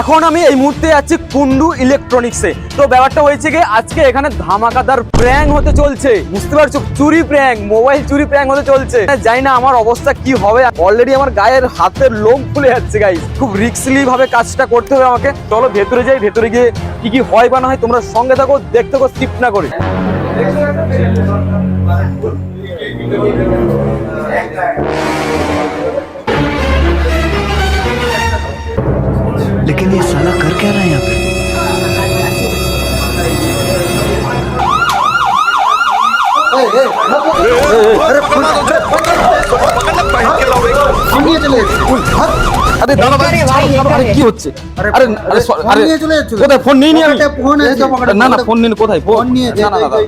এখন আমি এই মুহূর্তে আছি কুন্ডু ইলেকট্রনিক্সে। তো ব্যাপারটা হয়েছে কি, আজকে এখানে ধামাকাদার প্র্যাং হতে চলছে। বুঝতে পারছ? চুরি প্র্যাং মোবাইল চুরি প্র্যাং হতে চলছে। জানি না আমার অবস্থা কি হবে। অলরেডি আমার গায়ের হাতের লোম খুলে যাচ্ছে গাই খুব রিক্সলি ভাবে কাজটা করতে হবে আমাকে। চলো ভেতরে যাই, ভেতরে গিয়ে কি কি হয় বা না হয় তোমরা সঙ্গে থাকো, দেখতে থাকো স্কিপ না করে। আরে ভাই আরে কি হচ্ছে? আরে আরে আরে নিয়ে চলে যাচ্ছিল। কোথায় ফোন নিয়ে নি আমি? পকেটে। ফোন না না ফোন- নিয়ে কোথায়? ফোন নিয়ে না না দাদা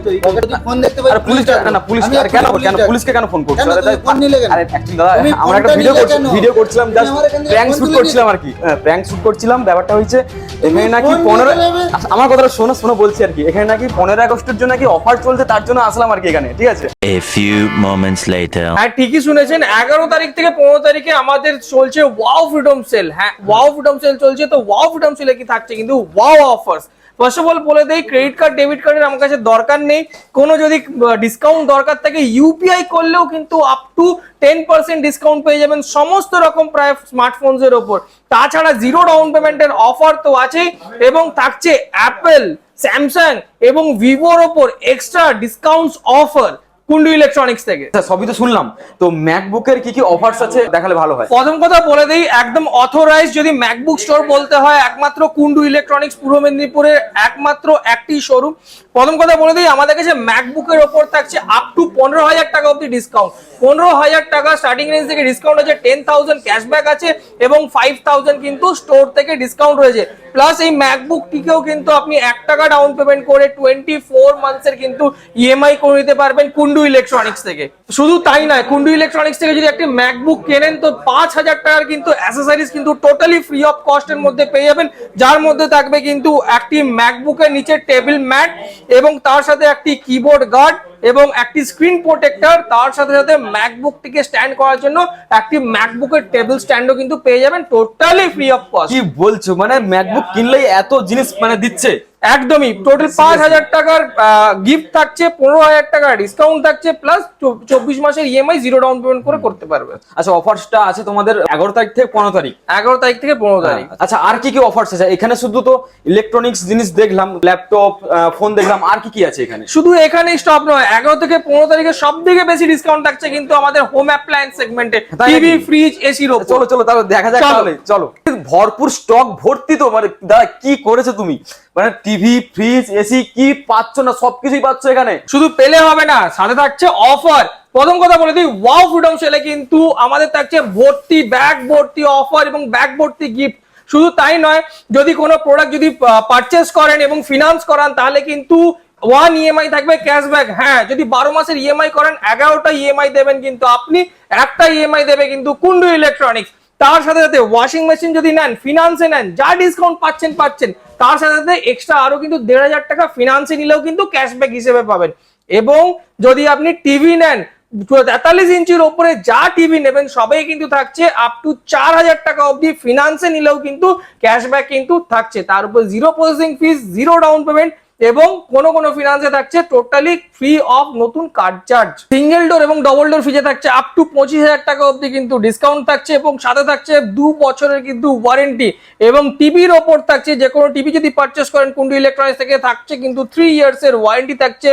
ফোন দেখতে পাই আরে পুলিশ না না পুলিশ আরে কেন কেন পুলিশকে কেন ফোন করছ? আরে তুমি ফোন নিলে কেন? আরে দাদা আমরা একটা ভিডিও করছি ভিডিও করছিলাম জাস্ট প্র্যাঙ্ক শুট করছিলাম আর কি। প্র্যাঙ্ক শুট করছিলাম ব্যাপারটা হয়েছে এখানে নাকি ফোন নিয়ে পনেরো চলে যাবে? আচ্ছা, আমার কথাটা শোনো শোনো বলছি আর কি। এখানে নাকি পনেরো আগস্টের জন্য নাকি অফার চলছে তার জন্য আসলাম আর কি এখানে ঠিক আছে? A few moments later. হ্যাঁ ঠিকই শুনেছেন এগারো তারিখ থেকে পনেরো তারিখে আমাদের চলছে ওয়াও ফ্রিডম সেল হ্যাঁ ওয়াও ফ্রিডম সেল চলছে, তো ওয়াও ফ্রিডম সেলে কি থাকছে কিন্তু wow offers first of all বলে দেই ক্রেডিট কার্ড ডেবিট কার্ডের আমার কাছে দরকার নেই। কোনো যদি ডিসকাউন্ট দরকার থাকে ইউপিআই করলেও কিন্তু up to ten percent discount পেয়ে যাবেন সমস্ত রকম প্রায় স্মার্টফোনস এর ওপর। তাছাড়া জিরো ডাউন পেমেন্টের অফার তো আছেই, এবং থাকছে অ্যাপেল স্যামসাং এবং ভিভোর ওপর extra discounts offer Kundu electronics থেকে। সবই তো শুনলাম। তো ম্যাকবুকের কি কি অফার্স আছে? দেখালে ভালো হয়। প্রথম কথা বলে দিই একদম অথরাইজ যদি ম্যাকবুক স্টোর বলতে হয় একমাত্র কুন্ডু ইলেকট্রনিক্স পূর্ব মেদিনীপুরে একমাত্র একটি শোরুম প্রথম কথা বলে দিই আমাদের কাছে ম্যাকবুকের ওপর থাকছে আপ টু পনেরো হাজার টাকা অব্দি ডিসকাউন্ট পনেরো হাজার টাকা স্টার্টিং রেঞ্জ থেকে ডিসকাউন্ট আছে টেন থাউজেন্ড ক্যাশব্যাক আছে এবং ফাইভ থাউজেন্ড কিন্তু স্টোর থেকে ডিসকাউন্ট রয়েছে প্লাস এই ম্যাকবুকটিকেও কিন্তু আপনি এক টাকা ডাউন পেমেন্ট করে টোয়েন্টি ফোর মান্থসের কিন্তু ইএমআই করে নিতে পারবেন কুন্ডু ইলেকট্রনিক্স থেকে। শুধু তাই নয়, কুন্ডু ইলেকট্রনিক্স থেকে যদি একটি ম্যাকবুক কেনেন, তো পাঁচ হাজার টাকার কিন্তু অ্যাসেসরিজ কিন্তু টোটালি ফ্রি অফ কস্টের মধ্যে পেয়ে যাবেন। যার মধ্যে থাকবে কিন্তু একটি ম্যাকবুকের নিচে টেবিল ম্যাট এবং তার সাথে একটি কিবোর্ড গার্ড এবং একটি স্ক্রিন প্রোটেক্টর তার সাথে সাথে ম্যাকবুকটিকে স্ট্যান্ড করার জন্য একটি ম্যাকবুকের টেবিল স্ট্যান্ডও কিন্তু পেয়ে যাবেন টোটালি ফ্রি অফ কস্ট কি বলছো? মানে ম্যাকবুক কিনলেই এত জিনিস মানে দিচ্ছে। একদমই টোটাল পাঁচ হাজার টাকার গিফট থাকছে পনেরো হাজার টাকার ডিসকাউন্ট থাকছে প্লাস চব্বিশ মাসের ইএমআই জিরো ডাউন পেমেন্ট করে করতে পারবে। আচ্ছা অফার্সটা আছে তোমাদের এগারো তারিখ থেকে পনেরো তারিখ? এগারো তারিখ থেকে পনেরো তারিখ। আচ্ছা আর কি কি অফার্স আছে? এখানে শুধু তো ইলেকট্রনিক্স জিনিস দেখলাম ল্যাপটপ ফোন দেখলাম আর কি কি আছে এখানে? শুধু এখানে স্টপ নয় এগারো থেকে পনেরো তারিখে সব থেকে বেশি ডিসকাউন্ট থাকছে কিন্তু আমাদের হোম অ্যাপ্লায়েন্স সেগমেন্টে টিভি ফ্রিজ এসির চলো চলো তাহলে দেখা যাক চলো। চলো। ভরপুর স্টক ভর্তি তো মানে দাদা কি করেছ তুমি? মানে টিভি, ফ্রিজ, এসি, কি পাচ্ছ না সবকিছুই পাচ্ছ এখানে? শুধু পেলে হবে না, সাথে থাকছে অফার প্রথম কথা বলে দিই ওয়াও ফ্রিডম সেলে কিন্তু আমাদের থাকছে ভর্তি ব্যাগ ভর্তি অফার এবং ব্যাগ ভর্তি গিফট শুধু তাই নয়, যদি কোনো প্রোডাক্ট যদি পারচেস করেন এবং ফিনান্স করান, তাহলে কিন্তু ওয়ান ইএমআই থাকবে ক্যাশব্যাক হ্যাঁ যদি বারো মাসের ইএমআই করেন, এগারোটা ইএমআই দেবেন কিন্তু আপনি, একটা ইএমআই দেবে কিন্তু কুন্ডু ইলেকট্রনিক্স তার সাথে সাথে ওয়াশিং মেশিন যদি নেন ফিনান্সে নেন, যা ডিসকাউন্ট পাচ্ছেন পাচ্ছেন। তার সাথে সাথে এক্সট্রা আরও কিন্তু দেড় হাজার টাকা ফিনান্সে নিলেও কিন্তু ক্যাশব্যাক হিসেবে পাবেন। এবং যদি আপনি টিভি নেন, তেতাল্লিশ ইঞ্চির ওপরে যা টিভি নেবেন, সবাই কিন্তু থাকছে আপ টু চার হাজার টাকা অবধি ফিনান্সে নিলেও কিন্তু ক্যাশব্যাক কিন্তু থাকছে। তার উপর zero processing fees zero down payment এবং কোন কোন ফিনান্সে থাকছে টোটালি ফ্রি অফ নতুন কার্ড চার্জ সিঙ্গেল ডোর এবং ডবল ডোর ফ্রিজে থাকছে আপ টু পঁচিশ হাজার টাকা অবধি কিন্তু ডিসকাউন্ট থাকছে এবং সাথে থাকছে দু বছরের কিন্তু ওয়ারেন্টি এবং টিভির ওপর থাকছে যে কোনো টিভি যদি পারচেস করেন কুন্ডু ইলেকট্রনিক্স থেকে, থাকছে কিন্তু থ্রি ইয়ার্স এর ওয়ারেন্টি থাকছে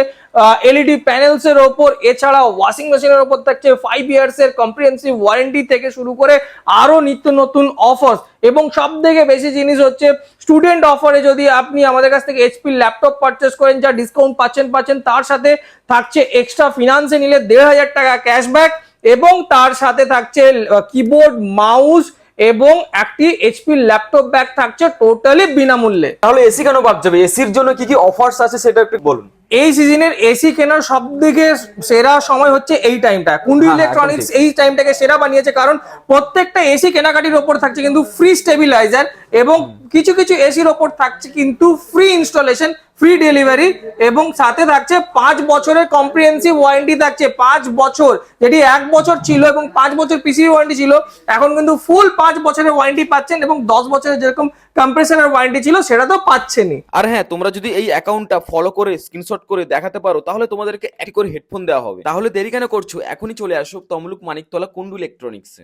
এলইডি প্যানেলস এর ওপর এছাড়া ওয়াশিং মেশিনের ওপর থাকছে ফাইভ ইয়ার্স এর কম্প্রিহেন্সিভ ওয়ারেন্টি থেকে শুরু করে আরও নিত্য নতুন অফার এবং সব থেকে বেশি জিনিস হচ্ছে স্টুডেন্ট অফারে যদি আপনি আমাদের কাছ থেকে এইচপি ল্যাপটপ পারচেস করেন, যা ডিসকাউন্ট পাচ্ছেন পাচ্ছেন, তার সাথে থাকছে এক্সট্রা ফিনান্সে নিলে দেড় হাজার টাকা ক্যাশব্যাক এবং তার সাথে থাকছে কিবোর্ড মাউস এবং একটি এইচপি ল্যাপটপ ব্যাগ থাকছে টোটালি বিনামূল্যে। তাহলে এসি কেন পাওয়া যাবে? এসির জন্য কি কি অফার্স আছে সেটা একটু বলুন। এই সিজনের এসি কেনার সব থেকে সেরা সময় হচ্ছে এই টাইমটা কুন্ডু হ্যাঁ, ইলেকট্রনিক্স এই টাইমটাকে সেরা বানিয়েছে কারণ প্রত্যেকটা এসি কেনাকাটির ওপর থাকছে কিন্তু ফ্রি স্টেবিলাইজার এবং কিছু কিছু এসির ওপর থাকছে কিন্তু ফ্রি ইনস্টলেশন ফ্রি ডেলিভারি এবং সাথে থাকছে পাঁচ বছরের কম্প্রিহেন্সিভ ওয়ারেন্টি থাকছে। পাঁচ বছর যেটি এক বছর ছিল এবং পাঁচ বছর পিসি ওয়ারেন্টি ছিল এখন কিন্তু ফুল পাঁচ বছরের ওয়ারেন্টি পাচ্ছেন এবং দশ বছরের যেরকম কম্প্রেসারের ওয়ারেন্টি ছিল, সেটা তো পাচ্ছেনি আর হ্যাঁ তোমরা যদি এই অ্যাকাউন্টটা ফলো করে স্ক্রিনশট করে দেখাতে পারো, তাহলে তোমাদেরকে একটি করে হেডফোন দেওয়া হবে। তাহলে দেরি কেন করছ? এখনই চলে আসো তমলুক মানিকতলা কুন্ডু ইলেকট্রনিক্সে